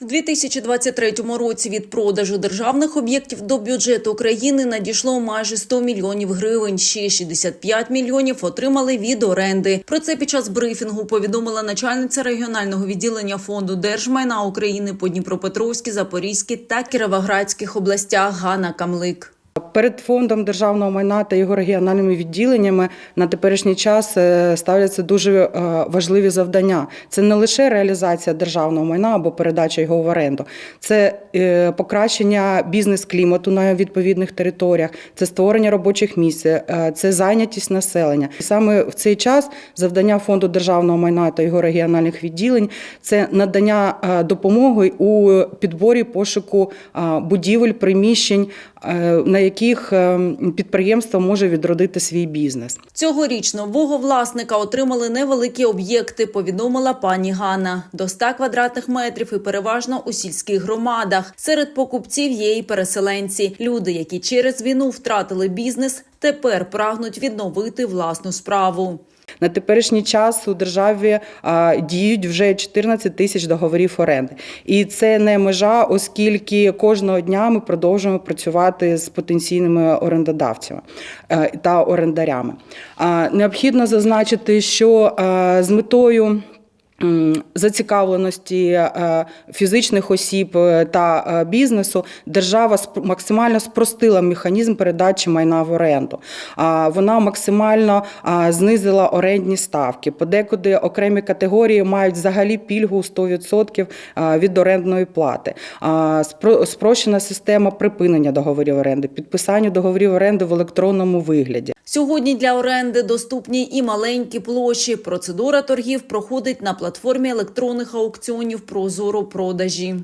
В 2023 році від продажу державних об'єктів до бюджету України надійшло майже 100 мільйонів гривень. Ще 65 мільйонів отримали від оренди. Про це під час брифінгу повідомила начальниця регіонального відділення фонду держмайна України по Дніпропетровській, Запорізькій та Кіровоградських областях Ганна Камлик. Перед фондом державного майна та його регіональними відділеннями на теперішній час е, ставляться дуже е, важливі завдання. Це не лише реалізація державного майна або передача його в оренду, це е, покращення бізнес-клімату на відповідних територіях, це створення робочих місць, це зайнятість населення. І саме в цей час завдання фонду державного майна та його регіональних відділень це надання допомоги у підборі пошуку будівель, приміщень, на яких е, підприємство може відродити свій бізнес. Цьогоріч нового власника отримали невеликі об'єкти, повідомила пані Ганна. До 100 квадратних метрів і переважно у сільських громадах. Серед покупців є і переселенці. Люди, які через війну втратили бізнес, тепер прагнуть відновити власну справу. На теперішній час у державі діють вже 14 тисяч договорів оренди, і це не межа, оскільки кожного дня ми продовжуємо працювати з потенційними орендодавцями е, та орендарями. Необхідно зазначити, що е, з метою. Зацікавленості е, фізичних осіб е, та е, бізнесу держава максимально спростила механізм передачі майна в оренду. Вона максимально знизила орендні ставки. Подекуди окремі категорії мають взагалі пільгу у 100% від орендної плати. Спрощена система припинення договорів оренди, підписання договорів оренди в електронному вигляді. Сьогодні для оренди доступні і маленькі площі. Процедура торгів проходить на платформі електронних аукціонів Прозоро продажі.